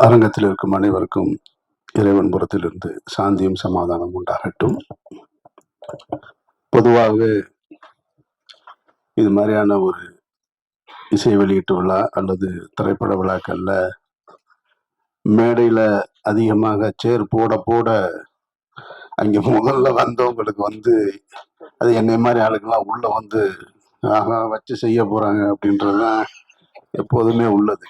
அரங்கத்தில் இருக்கும் அனைவருக்கும் இறைவன் புறத்திலிருந்து சாந்தியும் சமாதானம் உண்டாகட்டும். பொதுவாக இது மாதிரியான ஒரு இசை வெளியீட்டு விழா அல்லது திரைப்பட விழாக்கள்ல மேடையில் அதிகமாக சேர் போட போட அங்கே முதல்ல வந்தவங்களுக்கு வந்து அது என்னை மாதிரி ஆளுக்கெல்லாம் உள்ளே வந்து ஆஹா வச்சு செய்ய அப்படின்றது தான் எப்போதுமே உள்ளது.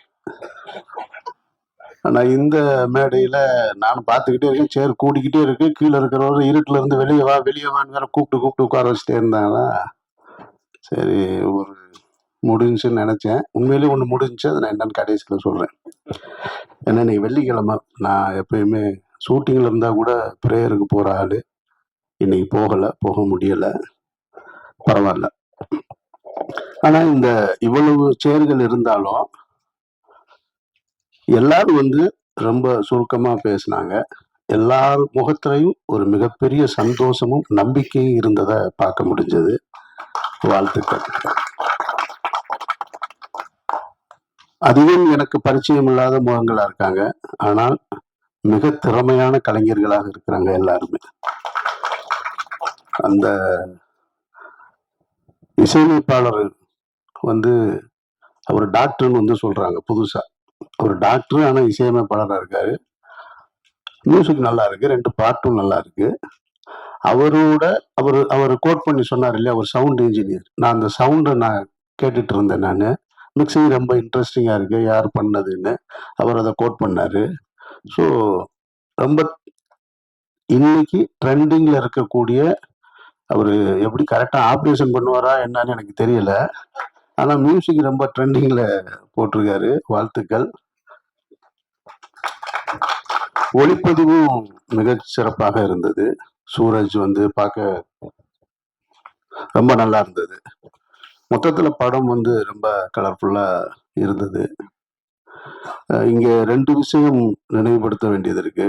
ஆனா இந்த மேடையில நான் பார்த்துக்கிட்டே இருக்கேன். சேர் கூடிக்கிட்டே இருக்கு. கீழே இருக்கிறவரு இருட்டுல இருந்து வெளியே வா வெளியே வான்னு வேற கூப்பிட்டு கூப்பிட்டு உட்கார வச்சுட்டே இருந்தாங்களா? சரி ஒரு முடிஞ்சுன்னு நினைச்சேன். உண்மையிலேயே ஒன்று முடிஞ்சு அதை நான் என்னன்னு கடைசியில் சொல்கிறேன் ஏன்னா இன்னைக்கு வெள்ளிக்கிழமை. நான் எப்பயுமே ஷூட்டிங்கில் இருந்தால் கூட ப்ரேயருக்கு போகிற ஆள். இன்னைக்கு போகலை போக முடியலை. பரவாயில்ல. ஆனால் இந்த இவ்வளவு சேர்கள் இருந்தாலும் எல்லாரும் வந்து ரொம்ப சுருக்கமாக பேசினாங்க. எல்லார் முகத்திலையும் ஒரு மிகப்பெரிய சந்தோஷமும் நம்பிக்கையும் இருந்ததை பார்க்க முடிஞ்சது. வாழ்த்துக்கள். அதிகம் எனக்கு பரிச்சயம் இல்லாத முகங்களாக இருக்காங்க. ஆனால் மிக திறமையான கலைஞர்களாக இருக்கிறாங்க எல்லாருமே. அந்த இசையமைப்பாளர் வந்து அவர் டாக்டர்னு வந்து சொல்கிறாங்க புதுசாக ஒரு டாக்டர் ஆனால் இசையமைப்பாளராக இருக்காரு. மியூசிக் நல்லா இருக்கு. ரெண்டு பாட்டும் நல்லா இருக்கு. அவரோட அவர் அவர் கோட் பண்ணி சொன்னார் இல்லையா? ஒரு சவுண்ட் இன்ஜினியர் நான் அந்த சவுண்டை நான் கேட்டுட்டு இருந்தேன் நான். மிக்சிங் ரொம்ப இன்ட்ரெஸ்டிங்காக இருக்கு. யார் பண்ணதுன்னு அவர் அதை கோட் பண்ணார். ஸோ ரொம்ப இன்னைக்கு ட்ரெண்டிங்கில் இருக்கக்கூடிய அவர் எப்படி கரெக்டாக ஆப்ரேஷன் பண்ணுவாரா என்னன்னு எனக்கு தெரியல. ஆனால் மியூசிக் ரொம்ப ட்ரெண்டிங்கில் போட்டிருக்காரு. வாழ்த்துக்கள். ஒளிப்பதிவும் மிக சிறப்பாக இருந்தது. சூரஜ் வந்து பார்க்க ரொம்ப நல்லா இருந்தது. மொத்தத்தில் படம் வந்து ரொம்ப கலர்ஃபுல்லா இருந்தது. இங்கே இங்க ரெண்டு விஷயம் நினைவுபடுத்த வேண்டியது இருக்கு.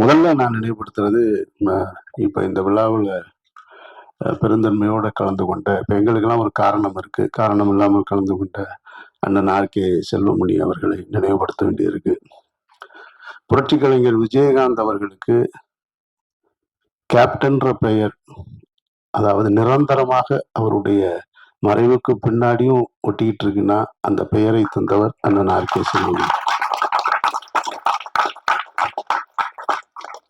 முதல்ல நான் நினைவுபடுத்துறது இப்போ இப்ப இந்த விழாவில் பெருந்தன்மையோட கலந்து கொண்ட இப்ப எங்களுக்கெல்லாம் ஒரு காரணம் இருக்கு. காரணம் இல்லாமல் கலந்து கொண்ட அண்ணன் ஆர்கே செல்வமணி அவர்களை நினைவுபடுத்த வேண்டியிருக்கு புரட்சி கலைஞர் விஜயகாந்த் அவர்களுக்கு கேப்டன்ற பெயர் அதாவது நிரந்தரமாக அவருடைய மறைவுக்கு பின்னாடியும் ஒட்டிக்கிட்டு இருக்குன்னா அந்த பெயரை தந்தவர் அண்ணன் ஆர்கே கே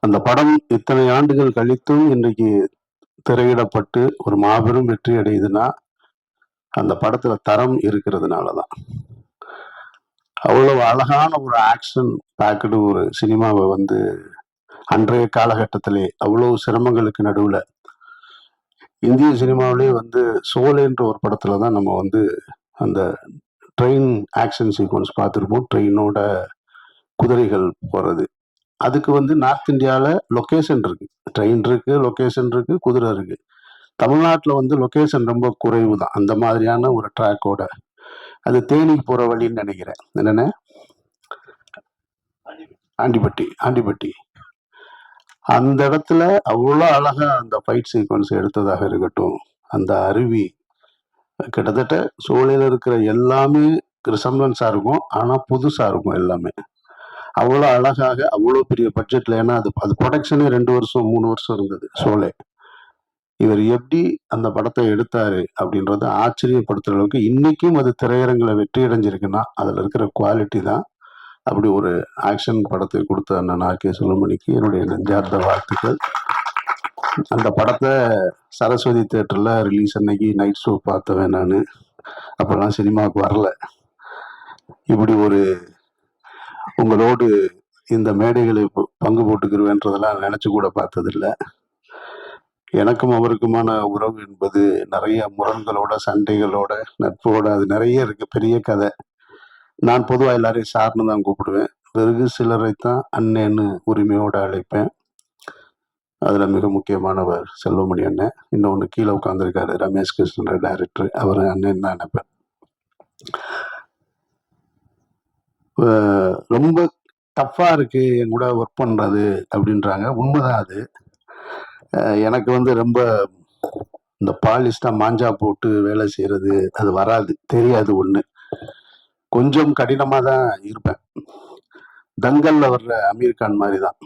அந்த படம் இத்தனை ஆண்டுகள் கழித்தும் இன்றைக்கு திரையிடப்பட்டு ஒரு மாபெரும் வெற்றி அடையுதுன்னா அந்த படத்துல தரம் இருக்கிறதுனால தான் அவ்வளவு அழகான ஒரு ஆக்ஷன் பேக்கடு ஒரு சினிமாவை வந்து அன்றைய காலகட்டத்திலே அவ்வளவு சிரமங்களுக்கு நடுவில் இந்திய சினிமாவிலே வந்து சோலேன்ற ஒரு படத்தில் தான் நம்ம வந்து அந்த ட்ரெயின் ஆக்ஷன் சீக்வன்ஸ் பார்த்துருப்போம். ட்ரெயினோட குதிரைகள் போகிறது அதுக்கு வந்து நார்த் இந்தியாவில் லொக்கேஷன் இருக்குது ட்ரெயின் இருக்குது லொக்கேஷன் இருக்குது குதிரை இருக்குது தமிழ்நாட்டில் வந்து லொக்கேஷன் ரொம்ப குறைவு தான் அந்த மாதிரியான ஒரு ட்ராக்கோட அது தேனிக்கு போற வழின்னு நினைக்கிறேன். என்னென்ன? ஆண்டிப்பட்டி ஆண்டிப்பட்டி அந்த இடத்துல அவ்வளோ அழகா அந்த ஃபைட் சீக்வன்ஸ் எடுத்ததாக இருக்கட்டும். அந்த அருவி கிட்டத்தட்ட சோலையில் இருக்கிற எல்லாமே ரிசம்பலன்ஸாக இருக்கும். ஆனால் புதுசாக இருக்கும் எல்லாமே. அவ்வளோ அழகாக அவ்வளோ பெரிய பட்ஜெட்டில் ஏன்னா அது அது ப்ரொடக்ஷனே ரெண்டு வருஷம் மூணு வருஷம் இருந்தது சோலை. இவர் எப்படி அந்த படத்தை எடுத்தாரு அப்படின்றத ஆச்சரியப்படுத்துற அளவுக்கு இன்னைக்கும் அது திரையரங்கில் வெற்றி அடைஞ்சிருக்குன்னா அதில் இருக்கிற குவாலிட்டி தான். அப்படி ஒரு ஆக்ஷன் படத்தை கொடுத்த அண்ணன் ஆர்கே சுலமணிக்கு என்னுடைய நெஞ்சார்ந்த வாழ்த்துக்கள். அந்த படத்தை சரஸ்வதி தேட்டரில் ரிலீஸ் அன்னைக்கு நைட் ஷோ பார்த்தவன் நான். அப்போல்லாம் சினிமாவுக்கு வரல. இப்படி ஒரு உங்களோடு இந்த மேடைகளை பங்கு போட்டுக்கிறவேன்றதெல்லாம் நினச்சி கூட பார்த்ததில்ல. எனக்கும் அவருக்குமான உறவு என்பது நிறைய முரண்களோட சண்டைகளோட நட்போட அது நிறைய இருக்கு. பெரிய கதை. நான் பொதுவாக எல்லாரையும் சார்னு தான் கூப்பிடுவேன். வெறுகு சிலரை தான் அண்ணேன்னு உரிமையோட அழைப்பேன். அதில் மிக முக்கியமானவர் செல்வமணி அண்ணன். இன்னொன்று கீழே உட்காந்துருக்காரு ரமேஷ் கிருஷ்ணன் டைரக்டர் அவர் அண்ணன் தான் நினைப்பேன் ரொம்ப டஃப்பாக இருக்குது என் கூட ஒர்க் பண்ணுறது அப்படின்றாங்க. உண்மைதான் அது. எனக்கு வந்து ரொம்ப இந்த பாலிஸ்டா மாஞ்சா போட்டு வேலை செய்யறது அது வராது. தெரியாது ஒண்ணு. கொஞ்சம் கடினமா தான் இருப்பேன். தங்கல்ல வர்ற அமீர் கான் மாதிரி தான்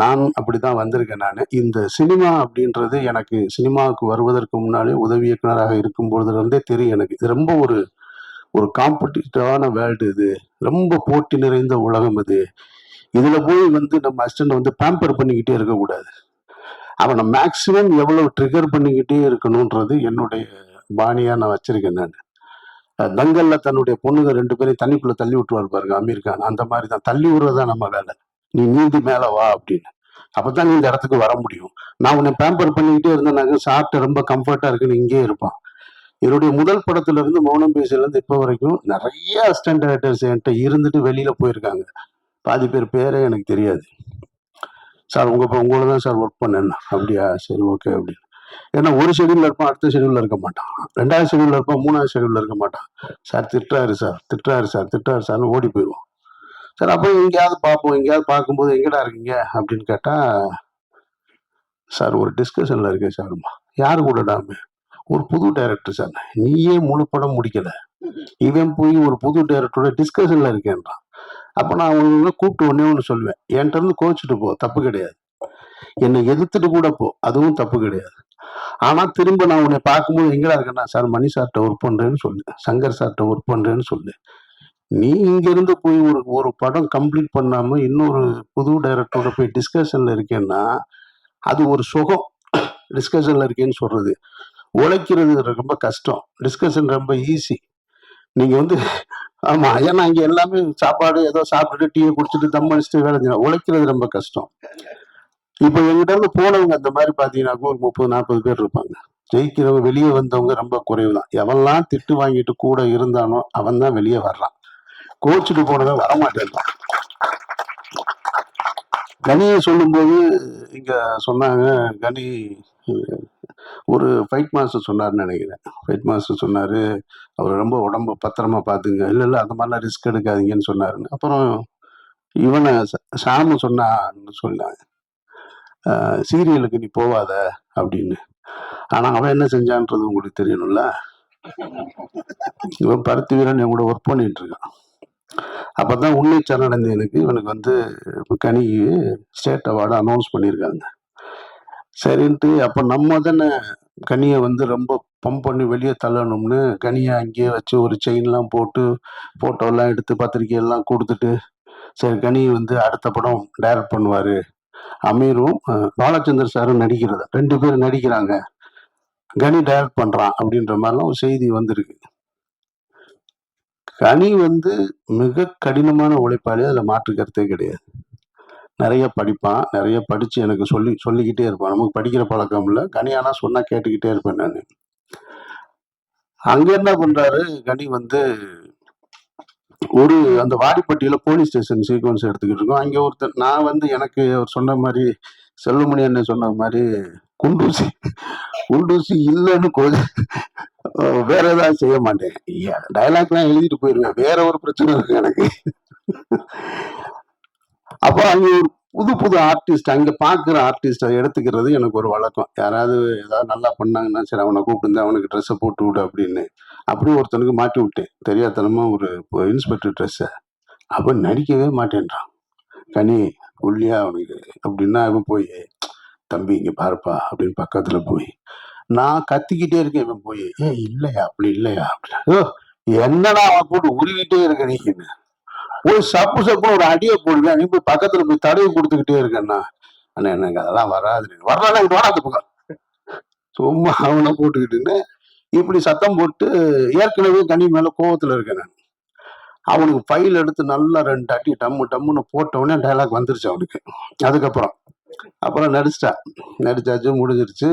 நான் அப்படிதான் வந்திருக்கேன் நான். இந்த சினிமா அப்படின்றது எனக்கு சினிமாவுக்கு வருவதற்கு முன்னாலே உதவி இயக்குனராக இருக்கும் பொழுதுலேருந்தே தெரியும் எனக்கு. இது ரொம்ப ஒரு ஒரு காம்படிட்டிவான வேர்ல்டு இது. ரொம்ப போட்டி நிறைந்த உலகம் இது. இதுல போய் வந்து நம்ம அசிஸ்டன்ட் வந்து பேம்பர் பண்ணிக்கிட்டே இருக்கக்கூடாது. அவனை மேக்சிமம் எவ்வளவு ட்ரிகர் பண்ணிக்கிட்டே இருக்கணுன்றது என்னுடைய பாணியா நான் வச்சிருக்கேன் நான். தங்கல்ல தன்னுடைய பொண்ணுங்க ரெண்டு பேரையும் தண்ணிக்குள்ள தள்ளி விட்டுருவாரு பாருங்க அமீர் கான். அந்த மாதிரி தான். தள்ளி விடுறதுதான் நம்ம வேலை. நீ நீந்தி மேல வா அப்படின்னு. அப்பதான் நீ இந்த இடத்துக்கு வர முடியும். நான் உன்னை பேம்பர் பண்ணிக்கிட்டே இருந்தேனாக்க சாப்பிட்டு ரொம்ப கம்ஃபர்ட்டா இருக்குன்னு இங்கே இருப்பான். என்னுடைய முதல் படத்துல இருந்து மௌனம் பேசில இருந்து இப்போ வரைக்கும் நிறைய அசிஸ்டன்ட் என்கிட்ட இருந்துட்டு வெளியில போயிருக்காங்க. பாதி பேர் பேரே எனக்கு தெரியாது. சார் உங்க உங்களோட தான் சார் ஒர்க் பண்ணேன். அப்படியா? சரி ஓகே அப்படின்னு ஏன்னா ஒரு ஷெடியூல்ல இருப்பான் அடுத்த ஷெடியூல்ல இருக்க மாட்டான். ரெண்டாவது ஷெடியூல்ல இருப்பான் மூணாவது ஷெடியூல்ல இருக்க மாட்டான். சார் திட்டுறாரு சார் திட்டுறாரு சார் திட்டுறாரு சார்னு ஓடி போயிடுவோம் சார் அப்போ எங்கேயாவது பார்ப்போம் எங்கேயாவது பார்க்கும்போது எங்கடா இருக்கீங்க? அப்படின்னு கேட்டா சார் ஒரு டிஸ்கஷன்ல இருக்கேன் சார்மா யார் கூடடாமே ஒரு புது டைரக்டர் சார். நீயே முழு படம் முடிக்கல. இவன் போய் ஒரு புது டைரக்டரோட டிஸ்கஷன்ல இருக்கேன்றான். அப்போ நான் அவங்க கூப்பிட்டு ஒன்றே ஒன்று சொல்லுவேன். என்கிட்ட இருந்து கோச்சிட்டு போ. தப்பு கிடையாது. என்னை எதிர்த்துட்டு கூட போ. அதுவும் தப்பு கிடையாது. ஆனால் திரும்ப நான் உன்னை பார்க்கும்போது எங்கடா இருக்கேன்னா சார் மணி சார்ட்ட ஒர்க் பண்ணுறேன்னு சொல்லு. சங்கர் சார்கிட்ட ஒர்க் பண்ணுறேன்னு சொல்லு. நீ இங்கேருந்து போய் ஒரு ஒரு படம் கம்ப்ளீட் பண்ணாமல் இன்னொரு புது டைரக்டரோட போய் டிஸ்கஷனில் இருக்கேன்னா அது ஒரு சுகம். டிஸ்கஷனில் இருக்கேன்னு சொல்கிறது உழைக்கிறது ரொம்ப கஷ்டம். டிஸ்கஷன் ரொம்ப ஈஸி நீங்கள் வந்து ஆமா ஏன்னா இங்க எல்லாமே சாப்பாடு ஏதோ சாப்பிட்டுட்டு டீயை குடிச்சிட்டு தம் அடிச்சுட்டு வேலை செய்யணும். உழைக்கிறது ரொம்ப கஷ்டம். இப்போ எங்கிட்ட இருந்து போனவங்க அந்த மாதிரி பாத்தீங்கன்னாக்கா ஒரு முப்பது நாற்பது பேர் இருப்பாங்க. ஜெயிக்கிறவங்க வெளியே வந்தவங்க ரொம்ப குறைவு தான் எவன்லாம் திட்டு வாங்கிட்டு கூட இருந்தானோ அவன் தான் வெளியே வர்றான். கோச்சிட்டு போனவன் வரமாட்டேன். கனியை சொல்லும்போது இங்க சொன்னாங்க கனி ஒரு ஃபைட் மாஸ்டர் சொன்னார்னு நினைக்கிறேன். ஃபைட் மாஸ்டர் சொன்னார் அவர் ரொம்ப உடம்ப பத்திரமா பார்த்துங்க இல்லை இல்லை அந்த மாதிரிலாம் ரிஸ்க் எடுக்காதீங்கன்னு சொன்னாருன்னு அப்புறம் இவனை ச- சாமு சொன்னான்னு சொன்னாங்க சீரியலுக்கு நீ போவாத அப்படின்னு. ஆனால் அவன் என்ன செஞ்சான்றது உங்களுக்கு தெரியணும்ல? இவன் பருத்தி வீரன் என் கூட ஒர்க் பண்ணிட்டு இருக்கான் அப்பதான் உண்மை சரணடைந்தனுக்கு இவனுக்கு வந்து கனிக்கு ஸ்டேட் அவார்டு அனௌன்ஸ் பண்ணியிருக்காங்க. சரின்ட்டு அப்போ நம்ம தானே கனியை வந்து ரொம்ப பம்ப் பண்ணி வெளியே தள்ளணும்னு கனியை அங்கேயே வச்சு ஒரு செயின்லாம் போட்டு ஃபோட்டோலாம் எடுத்து பத்திரிக்கை எல்லாம் கொடுத்துட்டு சரி கனி வந்து அடுத்த படம் டைரக்ட் பண்ணுவார். அமீரும் பாலச்சந்தர் சாரும் நடிக்கிறது? ரெண்டு பேரும் நடிக்கிறாங்க. கனி டைரக்ட் பண்ணுறான் அப்படின்ற மாதிரிலாம் ஒரு செய்தி வந்திருக்கு. கனி வந்து மிக கடினமான உழைப்பாளி அதில் மாற்று கருத்தே கிடையாது. நிறைய படிப்பான் நிறைய படித்து எனக்கு சொல்லி சொல்லிக்கிட்டே இருப்பான். நமக்கு படிக்கிற பழக்கம் இல்லை. கனி சொன்னால் கேட்டுக்கிட்டே இருப்பேன் நான். அங்கே என்ன பண்ணுறாரு கனி வந்து ஒரு அந்த வாடிப்பட்டியில் போலீஸ் ஸ்டேஷன் சீக்வன்ஸ் எடுத்துக்கிட்டு இருக்கோம். அங்கே ஒருத்தர் நான் வந்து எனக்கு அவர் சொன்ன மாதிரி செல்வமணி அண்ணன் சொன்ன மாதிரி குண்டூசி குண்டூசி இல்லைன்னு கொஞ்சம் வேற ஏதாவது செய்ய மாட்டேன். டைலாக்லாம் எழுதிட்டு போயிருவேன். வேற ஒரு பிரச்சனை இருக்கு எனக்கு. அப்போ அங்கே ஒரு புது புது ஆர்டிஸ்ட் அங்கே பார்க்குற ஆர்டிஸ்ட்டை எடுத்துக்கிறது எனக்கு ஒரு வழக்கம். யாராவது ஏதாவது நல்லா பண்ணாங்கன்னா சரி அவனை கூப்பிட்டு அவனுக்கு ட்ரெஸ்ஸை போட்டு விடு அப்படின்னு. அப்படி ஒருத்தனுக்கு மாட்டி விட்டேன். தெரியாதனமாக ஒரு இன்ஸ்பெக்டர் ட்ரெஸ்ஸை அப்போ நடிக்கவே மாட்டேன்றான். கனி ஒல்லியா அவனுக்கு அப்படின்னா அவன் போய் தம்பி இங்கே பாருப்பா அப்படின்னு பக்கத்தில் போய். நான் கத்திக்கிட்டே இருக்கேன் இவன் போய் ஏ இல்லையா? அப்படி இல்லையா? அப்படி "ஓ, என்னடா அவன் போட்டு உருவிட்டே இருக்க நீங்க ஒரு சப்பு சப்புன்னு ஒரு அடியை போடுவேன் நீ போய் பக்கத்துல போய் தடவை கொடுத்துக்கிட்டே இருக்கேன்னா அண்ணா எனக்கு அதெல்லாம் வராது வரலாம் இது வராது பக்கம். சும்மா அவனை போட்டுக்கிட்டுன்னு இப்படி சத்தம் போட்டு ஏற்கனவே கனி மேல கோவத்துல இருக்கேன் நான். அவனுக்கு ஃபைல் எடுத்து நல்லா ரெண்டு அடி டம்மு டம்முன்னு போட்ட டைலாக் வந்துருச்சு அவனுக்கு. அதுக்கப்புறம். அப்புறம் நடிச்சிட்டா. நடிச்சாச்சு முடிஞ்சிருச்சு.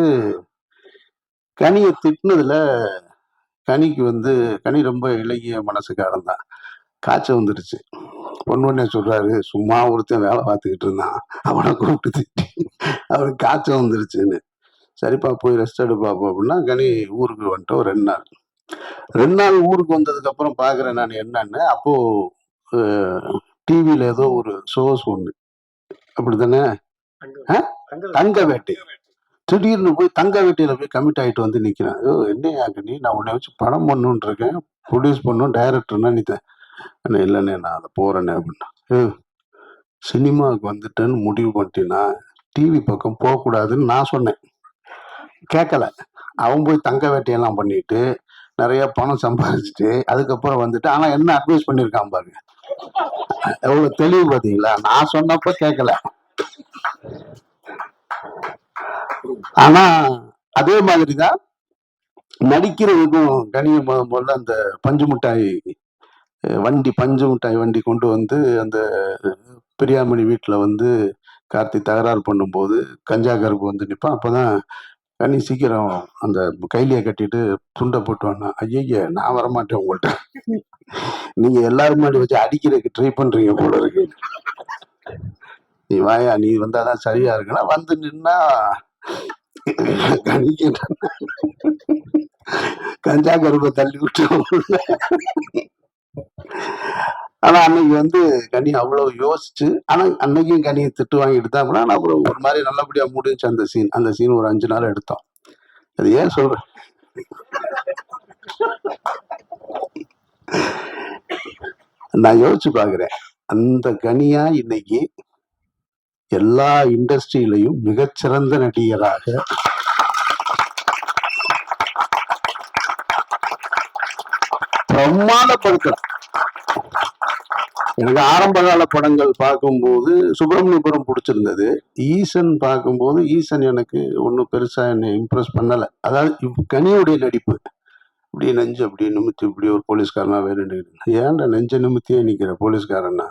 கனியை திட்டினதுல கனிக்கு வந்து கனி ரொம்ப இலகிய மனசுக்காரன் தான். காய்ச்சல் வந்துருச்சு. பொண்ணு சொல்றாரு சும்மா ஒருத்தன் வேலை பார்த்துக்கிட்டு இருந்தான். அவனை கூப்பிட்டு திட்டி அவனுக்கு காய்ச்சல் வந்துருச்சுன்னு. சரிப்பா போய் ரெஸ்ட் எடு பாப்போம். அப்படின்னா கனி ஊருக்கு வந்துட்டோம் ரெண்டு நாள். ரெண்டு நாள் ஊருக்கு வந்ததுக்கு அப்புறம் பாக்குறேன் நான் என்னன்னு. அப்போ டிவியில ஏதோ ஒரு ஷோஸ் ஒண்ணு. அப்படித்தானே? ஆ? தங்க வேட்டை. திடீர்னு போய் தங்க வேட்டையில போய் கமிட் ஆயிட்டு வந்து நிக்கிறேன். ஐயோ என்னையா கனி? நான் உன்னை வச்சு படம் பண்ணுன்னு இருக்கேன் ப்ரொடியூஸ் பண்ணும் டைரக்டர்னா நீ அண்ணே, இல்லைண்ணே நான் அதை போகிறேண்ணே அப்படின்னா. சினிமாவுக்கு வந்துட்டேன்னு முடிவு பண்ணிட்டீங்கன்னா டிவி பக்கம் போகக்கூடாதுன்னு நான் சொன்னேன். கேட்கல. அவன் போய் தங்க வேட்டையெல்லாம் பண்ணிட்டு நிறைய பணம் சம்பாதிச்சுட்டு அதுக்கப்புறம் வந்துட்டு ஆனா என்ன அட்வைஸ் பண்ணியிருக்கான் பாருங்க எவ்வளவு தெளிவு பாத்தீங்களா நான் சொன்னப்ப கேட்கல. ஆனா அதே மாதிரிதான் நடிக்கிறதுக்கும் கனிய முதல்ல அந்த பஞ்சு மிட்டாய் வண்டி பஞ்சு மிட்டாய் வண்டி கொண்டு வந்து அந்த பிரியாமணி வீட்டில் வந்து கார்த்தி தகராறு பண்ணும்போது கஞ்சா கருப்பு வந்து நிற்பான் அப்பதான் கனி சீக்கிரம் அந்த கைலியை கட்டிட்டு துண்டை போட்டு வானா ஐயய்ய நான் வரமாட்டேன் உங்கள்கிட்ட நீங்கள் எல்லாரும் முன்னாடி வச்சு அடிக்கிறதுக்கு ட்ரை பண்ணுறீங்க போல இருக்கு. நீ வாயா நீ வந்தாதான் சரியா இருக்குன்னா வந்து நின்னா கனிக்கு கஞ்சா கருப்பை தள்ளி விட்டு ஆனா அன்னைக்கு வந்து கனி அவ்வளவு யோசிச்சு ஆனா அன்னைக்கும் கனியை திட்டு வாங்கிட்டு தான் ஆனா அப்புறம் ஒரு மாதிரி நல்லபடியா முடிஞ்சு அந்த சீன் அந்த சீன் ஒரு அஞ்சு நாள் எடுத்தோம். அது ஏன் சொல்றேன் நான் யோசிச்சு பாக்குறேன் அந்த கனியா இன்னைக்கு எல்லா இண்டஸ்ட்ரியிலையும் மிகச்சிறந்த நடிகராக பிரமாதப்படுத்துறான் எனக்கு ஆரம்ப கால படங்கள் பார்க்கும்போது சுப்பிரமணியபுரம் பிடிச்சிருந்தது. ஈசன் பார்க்கும்போது ஈசன் எனக்கு ஒன்றும் பெருசாக என்னை இம்ப்ரெஸ் பண்ணலை. அதாவது கனியுடைய நடிப்பு. இப்படி நெஞ்சு அப்படி நிமித்தி இப்படி ஒரு போலீஸ்காரனா வேறு ஏன்டா நெஞ்ச நிமித்தியே நிற்கிற போலீஸ்காரன்னா?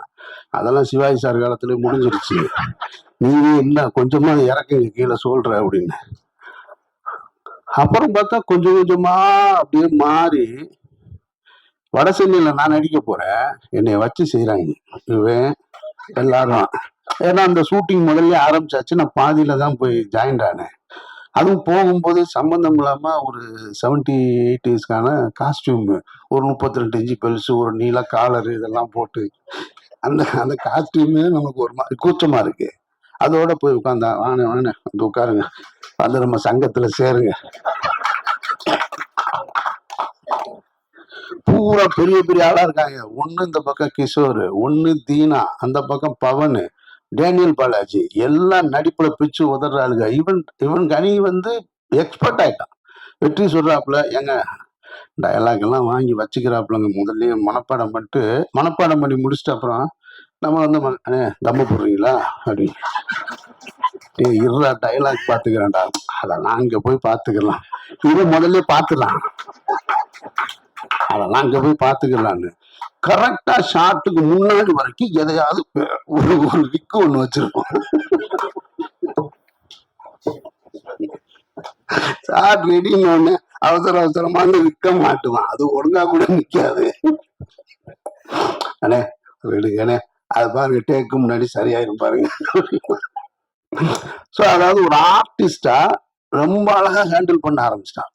அதெல்லாம் சிவாஜி சார் காலத்துல முடிஞ்சிருச்சு. நீங்க என்ன கொஞ்சமா இறக்குங்க கீழே சொல்ற அப்படின்னு. அப்புறம் பார்த்தா கொஞ்சம் கொஞ்சமா அப்படியே மாறி வட சென்னையில நான் நடிக்க போறேன். என்னை வச்சு செய்யறாங்க இவன் எல்லாரும். ஏன்னா அந்த ஷூட்டிங் முதல்ல ஆரம்பிச்சாச்சு. நான் பாதியில தான் போய் ஜாயின் ஆனேன். அதுவும் போகும்போது சம்பந்தம் இல்லாம ஒரு செவன்டி எயிட்டிஸ்க்கான காஸ்டியூம் ஒரு முப்பத்தி ரெண்டு இன்ச்சு பெல்ஸு ஒரு நீல காலர் இதெல்லாம் போட்டு அந்த அந்த காஸ்டியூமே நமக்கு ஒரு மாதிரி கூச்சமா இருக்கு. அதோட போய் உட்காந்தா வாங்க வாங்க வந்து உட்காருங்க. வந்து நம்ம சங்கத்துல சேருங்க. பூரா பெரிய பெரிய ஆளா இருக்காங்க. ஒன்னு இந்த பக்கம் கிஷோர் ஒன்னு தீனா அந்த பக்கம் பவன் டேனியல் பாலாஜி எல்லாம் நடிப்புல பிச்சு உதறாளுங்க இவன் இவன் கனி வந்து எக்ஸ்பர்ட் ஆயிட்டான். வெற்றி சொல்றாப்புல எங்க டயலாக் எல்லாம் வாங்கி வச்சுக்கிறாப்புலங்க. முதல்லயே மனப்பாடம் பண்ணிட்டு மனப்பாடம் பண்ணி முடிச்சிட்டு அப்புறம் நம்ம வந்து ம- அண்ணே போடுறீங்களா? அப்படி டேய் இருடா டயலாக் பாத்துக்கிறேன்டா. அதெல்லாம் அங்க போய் பாத்துக்கலாம். இவன் முதல்ல பார்த்துக்கலாம் அதெல்லாம் அங்க போய் பாத்துக்கலான்னு கரெக்டா ஷாட்டுக்கு முன்னாடி வரைக்கும் எதையாவது ஒரு ஒரு விக்கு ஒண்ணு வச்சிருப்போம். ஷார்ட் ரெடின்னு அவசர அவசரமான விற்க மாட்டுவான். அது ஒழுங்கா கூட நிக்காது. அண்ணே விடுங்கண்ணே அது பாருங்க டேக்கு முன்னாடி சரியாயிரும் பாருங்க. சோ அதாவது ஒரு ஆர்டிஸ்டா ரொம்ப அழகா ஹேண்டில் பண்ண ஆரம்பிச்சிட்டான்.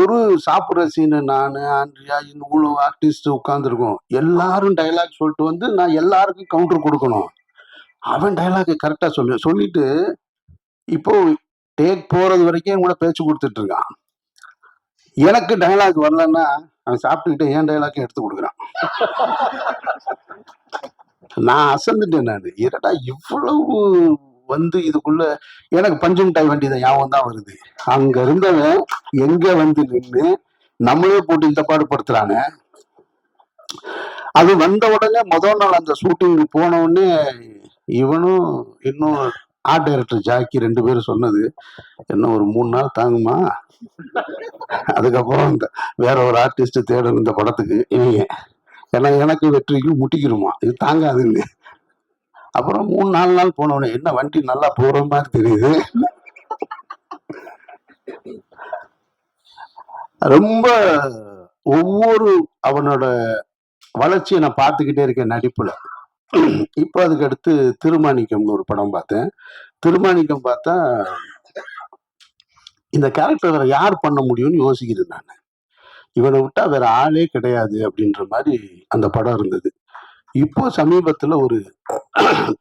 ஒரு சாப்பிட்ற சீனு நானு ஆண்ட்ரியா இவ்வளோ ஆர்டிஸ்ட் உட்காந்துருக்கோம் எல்லாரும் டைலாக் சொல்லிட்டு வந்து நான் எல்லாருக்கும் கவுண்டர் கொடுக்கணும். அவன் டைலாக் கரெக்டா சொல்லு சொல்லிட்டு இப்போ டேக் போறது வரைக்கும் கூட பேச்சு கொடுத்துட்டு இருக்கான். எனக்கு டைலாக் வரலன்னா அவன் சாப்பிட்டுக்கிட்டு என் டைலாக்கும் எடுத்து கொடுக்குறான். நான் அசந்துட்டேன் நான். இரடா இவ்வளவு வந்து இதுக்குள்ள எனக்கு பஞ்சம் மிட்டாய் வண்டி தான் ஞாபகம் தான் வருது. அங்க இருந்தவன் எங்க வந்து நின்று நம்மளே போட்டு இந்த பாடுபடுத்துறாங்க அது வந்த உடனே முதல் நாள் அந்த ஷூட்டிங் போன உடனே இவனும் இன்னும் ஆர்ட் டைரக்டர் ஜாக்கி ரெண்டு பேரும் சொன்னது என்ன ஒரு மூணு நாள் தாங்குமா? அதுக்கப்புறம் இந்த வேற ஒரு ஆர்டிஸ்ட் தேடணும் இந்த படத்துக்கு இவங்க ஏன்னா எனக்கு வெற்றிக்கு முட்டிக்கிருமா. இது தாங்காதுன்னு. அப்புறம் மூணு நாலு நாள் போனவனே என்ன வண்டி நல்லா போற மாதிரி தெரியுது? ரொம்ப ஒவ்வொரு அவனோட வளர்ச்சியை நான் பார்த்துக்கிட்டே இருக்கேன் நடிப்புல. இப்போ அதுக்கு அடுத்து திருமாணிக்கம்னு ஒரு படம் பார்த்தேன். திருமாணிக்கம் பார்த்தா இந்த கேரக்டர் வேற யார் பண்ண முடியும்னு யோசிக்கிறேன் நான். இவனை விட்டா வேற ஆளே கிடையாது அப்படின்ற மாதிரி அந்த படம் இருந்தது. இப்போ சமீபத்துல ஒரு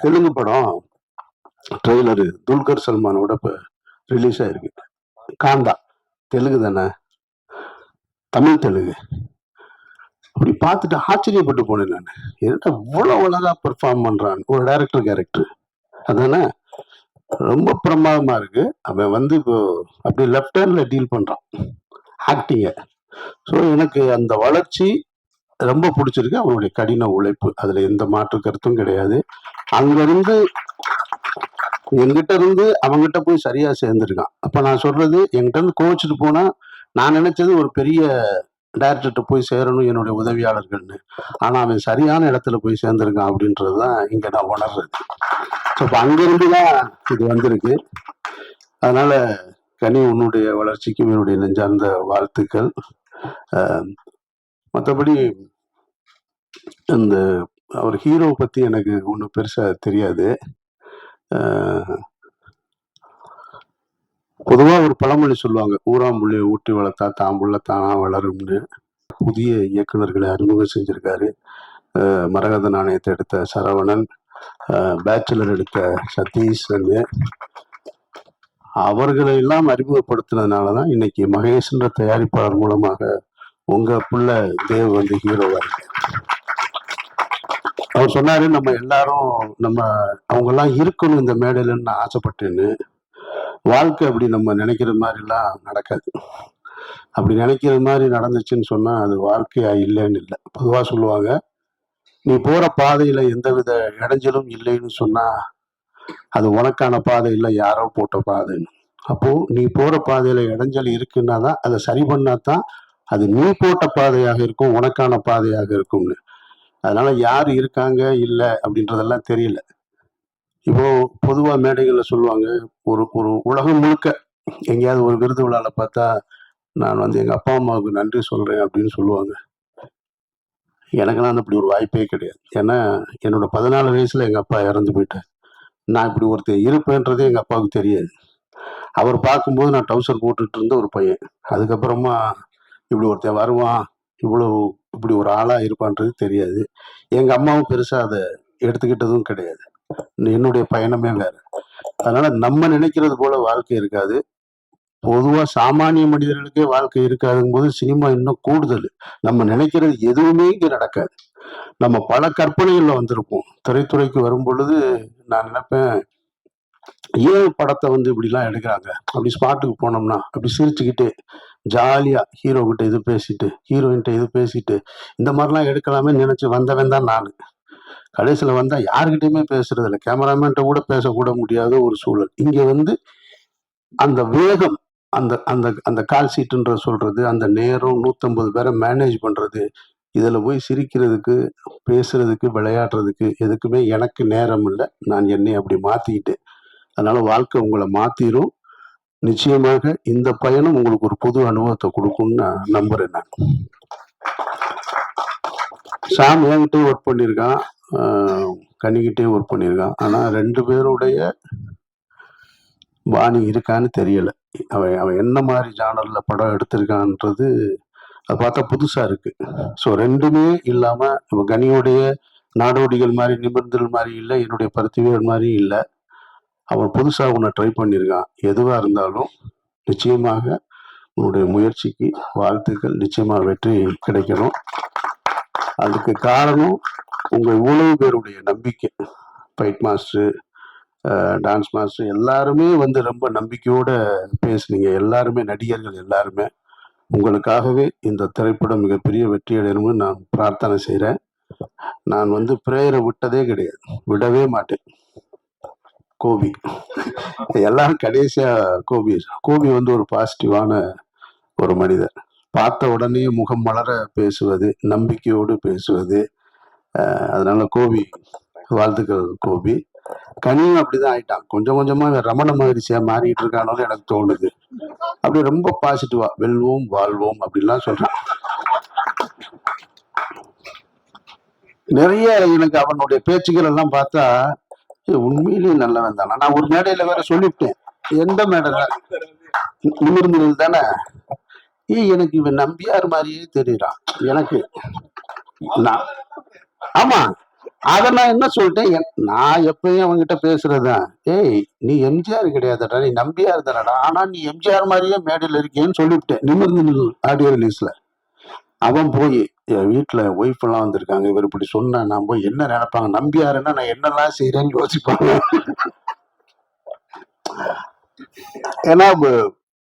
தெலுங்கு படம் ட்ரெய்லரு துல்கர் சல்மானோட இப்போ ரிலீஸ் ஆயிருக்கு. காந்தா. தெலுங்கு தானே? தமிழ் தெலுங்கு. அப்படி பார்த்துட்டு ஆச்சரியப்பட்டு போனேன் நான். என்ன இவ்வளோ அழகா பெர்ஃபார்ம் பண்றான்? ஒரு டைரக்டர் கேரக்டர் அதானே? ரொம்ப பிரமாதமா இருக்கு. அவன் வந்து இப்போ அப்படியே லெஃப்ட் ஹேண்ட்ல டீல் பண்றான். ஆக்டிங்க ஸோ எனக்கு அந்த வளர்ச்சி ரொம்ப பிடிச்சிருக்கு. அவனுடைய கடின உழைப்பு. அதுல எந்த மாற்று கருத்தும் கிடையாது. அங்கிருந்து எங்கிட்ட இருந்து அவங்கிட்ட போய் சரியா சேர்ந்துருக்கான். அப்ப நான் சொல்றது என்கிட்ட இருந்து கோச்சிட்டு போனா நான் நினைச்சது ஒரு பெரிய டேரக்டர்கிட்ட போய் சேரணும் என்னுடைய உதவியாளர்கள்னு. ஆனா அவன் சரியான இடத்துல போய் சேர்ந்திருக்கான் அப்படின்றது தான் இங்க நான் உணர்றது ஸோ இப்போ அங்கிருந்து தான் இது வந்திருக்கு. அதனால கனி உன்னுடைய வளர்ச்சிக்கும் என்னுடைய நெஞ்சார்ந்த வாழ்த்துக்கள். மற்றபடி அந்த அவர் ஹீரோ பற்றி எனக்கு ஒன்றும் பெருசாக தெரியாது. பொதுவாக ஒரு பழமொழி சொல்லுவாங்க ஊராம்புள்ளியை ஊட்டி வளர்த்தா தாம்புள்ள தானா வளரும்னு. புதிய இயக்குனர்களை அறிமுகம் செஞ்சுருக்காரு. மரகத நாணயத்தை எடுத்த சரவணன் பேச்சுலர் எடுத்த சதீஷன் அவர்களை எல்லாம் அறிமுகப்படுத்தினதுனால தான் இன்னைக்கு மகேஷ்ன்ற தயாரிப்பாளர் மூலமாக உங்க பிள்ளை தேவ் வந்து ஹீரோவா இருக்கு. அவர் சொன்னாரு நம்ம எல்லாரும் நம்ம அவங்க எல்லாம் இருக்கணும் இந்த மேடையிலன்னு நான் ஆசைப்பட்டேன்னு. வாழ்க்கை அப்படி நம்ம நினைக்கிற மாதிரிலாம் நடக்காது. அப்படி நினைக்கிற மாதிரி நடந்துச்சுன்னு சொன்னா அது வாழ்க்கையா இல்லைன்னு இல்லை. பொதுவா சொல்லுவாங்க நீ போற பாதையில எந்தவித இடைஞ்சலும் இல்லைன்னு சொன்னா அது உனக்கான பாதை இல்லை யாரோ போட்ட பாதைன்னு. அப்போ நீ போற பாதையில இடைஞ்சல் இருக்குன்னா தான் அதை சரி பண்ணாதான் அது நீ போட்ட பாதையாக இருக்கும் உனக்கான பாதையாக இருக்கும்னு. அதனால யார் இருக்காங்க இல்லை அப்படின்றதெல்லாம் தெரியல. இப்போ பொதுவாக மேடைகளில் சொல்லுவாங்க ஒரு ஒரு உலகம் முழுக்க எங்கேயாவது ஒரு விருது விழாவில் பார்த்தா நான் வந்து எங்கள் அப்பா அம்மாவுக்கு நன்றி சொல்கிறேன் அப்படின்னு சொல்லுவாங்க. எனக்கெல்லாம் அப்படி ஒரு வாய்ப்பே கிடையாது. ஏன்னா என்னோட பதினாலு வயசில் எங்கள் அப்பா இறந்து போயிட்டார். நான் இப்படி ஒருத்தர் இருப்பேன்றது எங்கள் அப்பாவுக்கு தெரியாது. அவர் பார்க்கும்போது நான் டவுசர் போட்டுட்டு இருந்த ஒரு பையன். அதுக்கப்புறமா இப்படி ஒருத்தன் வருவான் இவ்வளவு இப்படி ஒரு ஆளாக இருப்பான்றது தெரியாது. எங்கள் அம்மாவும் பெருசாக அதை எடுத்துக்கிட்டதும் கிடையாது. என்னுடைய பயணமே வேறு அதனால் நம்ம நினைக்கிறது போல வாழ்க்கை இருக்காது. பொதுவாக சாமானிய மனிதர்களுக்கே வாழ்க்கை இருக்காதுங்கும் போது சினிமா இன்னும் கூடுதல். நம்ம நினைக்கிறது எதுவுமே இங்கே நடக்காது. நம்ம பல கற்பனைகளில் வந்திருப்போம். திரைத்துறைக்கு வரும் பொழுது நான் நினைப்பேன் ஏன் படத்தை வந்து இப்படிலாம் எடுக்கிறாங்க? அப்படி ஸ்பாட்டுக்கு போனோம்னா அப்படி சிரிச்சுக்கிட்டு ஜாலியாக ஹீரோ கிட்ட இது பேசிட்டு ஹீரோயின்கிட்ட இது பேசிட்டு இந்த மாதிரிலாம் எடுக்கலாமே நினச்சி வந்தவன் தான் நான். கடைசியில் வந்தால் யாருக்கிட்டையுமே பேசுறது இல்லை. கேமராமேன்ட்ட கூட பேசக்கூட முடியாத ஒரு சூழல். இங்கே வந்து அந்த வேகம் அந்த அந்த அந்த கால் சீட்டுன்ற சொல்றது அந்த நேரம் நூற்றம்பது பேரை மேனேஜ் பண்ணுறது இதில் போய் சிரிக்கிறதுக்கு பேசுறதுக்கு விளையாடுறதுக்கு எதுக்குமே எனக்கு நேரம் இல்லை. நான் என்னை அப்படி மாற்றிக்கிட்டு அதனால் வாழ்க்கை உங்களை மாற்றிடும் நிச்சயமாக இந்த பயணம் உங்களுக்கு ஒரு புது அனுபவத்தை கொடுக்கும்னு நான் நம்புறேன் நான். சாம் என்கிட்டயும் ஒர்க் பண்ணியிருக்கான். கனிக்கிட்டே ஒர்க் பண்ணியிருக்கான். ஆனால் ரெண்டு பேருடைய பாணி இருக்கான்னு தெரியலை. அவன் அவன் என்ன மாதிரி ஜானரில் படம் எடுத்திருக்கான்றது அதை பார்த்தா புதுசாக இருக்குது ஸோ ரெண்டுமே இல்லாமல் நம்ம கனியோடைய நாடோடிகள் மாதிரி நிபந்தல் மாதிரி இல்லை என்னுடைய பருத்திவேல் மாதிரி இல்லை. அவன் புதுசாக உன்னை ட்ரை பண்ணியிருக்கான் எதுவாக இருந்தாலும் நிச்சயமாக உன்னுடைய முயற்சிக்கு வாழ்த்துக்கள். நிச்சயமாக வெற்றி கிடைக்கணும். அதுக்கு காரணம் உங்கள் இவ்வளவு பேருடைய நம்பிக்கை. ஃபைட் மாஸ்டர் டான்ஸ் மாஸ்டர் எல்லாருமே வந்து ரொம்ப நம்பிக்கையோட பேசுனீங்க. எல்லாருமே நடிகர்கள் எல்லாருமே. உங்களுக்காகவே இந்த திரைப்படம் மிகப்பெரிய வெற்றி அடையணும்னு நான் பிரார்த்தனை செய்கிறேன் நான் வந்து பிரேயரை விட்டதே கிடையாது. விடவே மாட்டேன். கோபி. எல்லாரும் கடைசியா கோபி. கோபி வந்து ஒரு பாசிட்டிவான ஒரு மனிதர். பார்த்த உடனே முகம் மலர பேசுவது நம்பிக்கையோடு பேசுவது அதனால கோபி வாழ்த்துக்கள் கோபி. கனியும் அப்படிதான் ஆயிட்டான். கொஞ்சம் கொஞ்சமா ரமண மகிழ்ச்சியா மாறிட்டு இருக்கானோ எனக்கு தோணுது. அப்படி ரொம்ப பாசிட்டிவா வெல்வோம் வாழ்வோம் அப்படின்லாம் சொல்றான். நிறைய எனக்கு அவனுடைய பேச்சுகள் எல்லாம் பார்த்தா உண்மையிலேயே நல்லவன் தானே? நான் ஒரு மேடையில வேற சொல்லிவிட்டேன். எந்த மேடையில? நிமிர்ந்தது தானே ஏ எனக்கு இவன் நம்பியார் மாதிரியே தெரியுறான். எனக்கு நான் ஆமா. அத நான் என்ன சொல்லிட்டேன்? நான் எப்பயும் அவங்ககிட்ட பேசுறதுதான் ஏய் நீ எம்ஜிஆர் கிடையாதுடா. நீ நம்பியார் தானடா. ஆனா நீ எம்ஜிஆர் மாதிரியே மேடையில் இருக்கேன்னு சொல்லிவிட்டேன். நிமிர்ந்து ஆடியோ ரிலீஸ்ல அவன் போய் என் வீட்டுல ஒய்ஃப் எல்லாம் வந்திருக்காங்க இவர் இப்படி சொன்ன நான் போய் என்ன நினைப்பாங்க? நம்பியாருன்னா நான் என்னெல்லாம் செய்யறேன்னு யோசிப்பாங்க. ஏன்னா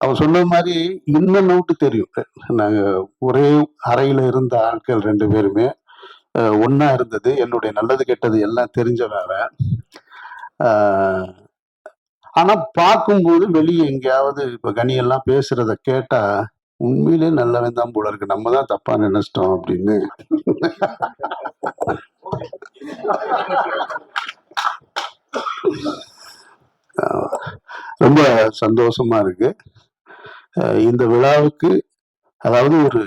அவன் சொன்ன மாதிரி இன்னும் நோட்டு தெரியும். நாங்கள் ஒரே அறையில் இருந்த ஆட்கள் ரெண்டு பேருமே ஒன்றா இருந்தது. என்னுடைய நல்லது கெட்டது எல்லாம் தெரிஞ்சவங்க ஆனால் பார்க்கும்போது வெளியே எங்கேயாவது இப்போ கனியெல்லாம் பேசுகிறத பேசுறத உண்மையிலே நல்லவன் தான் போல இருக்கு. நம்ம தான் தப்பா நினைச்சிட்டோம் அப்படின்னு. ரொம்ப சந்தோஷமா இருக்கு. இந்த விழாவுக்கு அதாவது ஒரு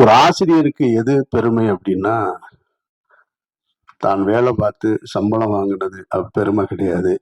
ஒரு ஆசிரியருக்கு எது பெருமை அப்படின்னா தான் வேலை பார்த்து சம்பளம் வாங்கினது அது பெருமை கிடையாது.